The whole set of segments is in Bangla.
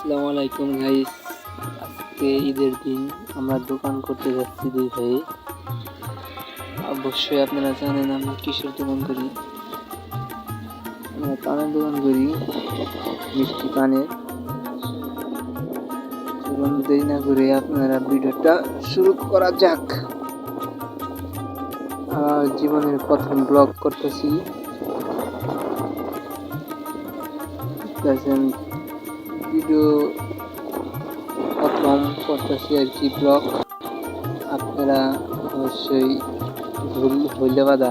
আসসালামু আলাইকুম গাইস আজকে ঈদের দিন, আমরা দোকান করতে যাচ্ছি দুই ভাই। অবশ্যই আপনারা জানেন, আমরা কিসের দোকান করি? আমরা পানের দোকান করি, মিষ্টি পানের। চলুন দেরি না করে আপনারা ভিডিওটা শুরু করা যাক। আমার জীবনের প্রথম ব্লগ করতেছি। ভিডিও প্রথম করতেছি আর কি ব্লগ আপনারা অবশ্যই ভুল হইলে বাদা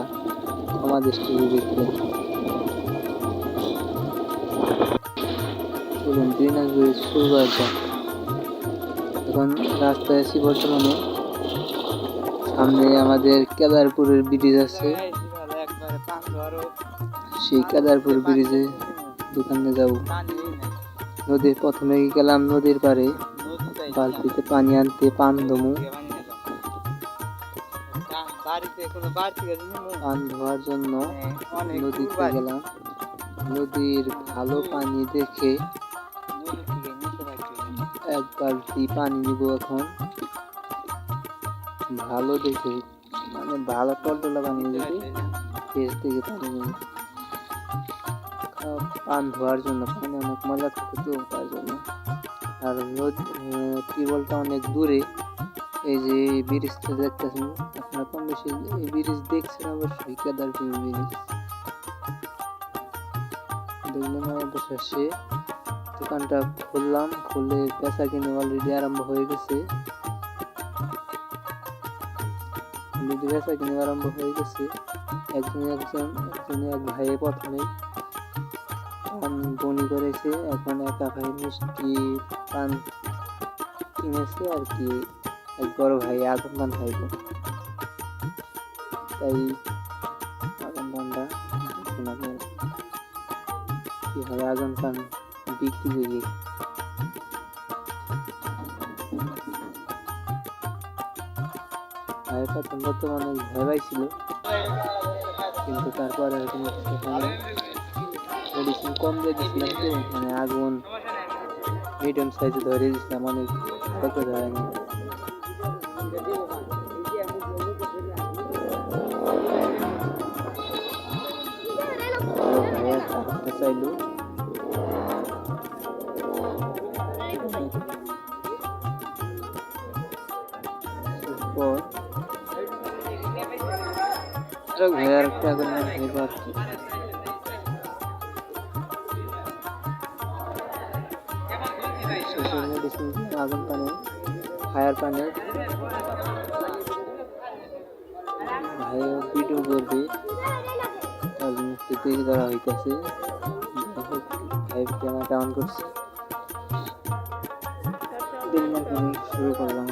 ক্ষমা দৃষ্টিতে দেখবেন। চলুন শুরু যাক। এখন রাস্তায় আছি বর্তমানে। সামনে আমাদের কেদারপুরের ব্রিজ আছে। সেই কেদারপুর ব্রিজে দোকানে যাব। নদীর প্রথমে গেলাম নদীর পাড়ে। বালতিতে পানি আনতে পান দমু পান ধোয়ার জন্য নদীতে গেলাম। নদীর ভালো পানি দেখে এক বালতি পানি নিব এখন। ভালো দেখে মানে ভালো টলটলা পানি দেখে ফেস থেকে পানি নিব। পান ধোয়ার জন্য, পানি অনেক মজা থাকে তো, তার জন্য। আর টিউবওয়েলটা অনেক দূরে। এই যে ব্রিজটা দেখতেছেন, আপনারা কম বেশি এই ব্রিজ দেখছেন অবশ্যই কেদারপুর ব্রিজ। দেখলেন আমাদের শেষে দোকানটা খুললাম, খুলে পেশা কিনে অলরেডি আরম্ভ হয়ে গেছে। অলরেডি পেশা কিনে আরম্ভ হয়ে গেছে। একজন একজন একজন এক ভাইয়ে প্রথমে বনি করেছে, এখন একা ভাই মিষ্টি পান কিনেছে আর কি। এক বড় ভাই, আগুন পান খাইব। তাই আগুন পানটা দেখুন আপনারা কীভাবে আগুন পান বিক্রি করি। ভাই প্রথম প্রথম অনেক ভয় পাইছিল, কিন্তু তারপরে আর কোনো মেডিসিন কম দিয়ে দিয়েছিলাম তো মানে আগুন মিডিয়াম সাইজে ধরে দিয়েছিলাম অনেক হয়নি ভাইয়া চাইলো আগুন কি আগুন পানে ফায়ার পানে। ভাই ভিডিও করবে তার মুক্তি তৈরি করা হইতেছে। ভাই ক্যামেরা অন করছে। শুরু করলাম।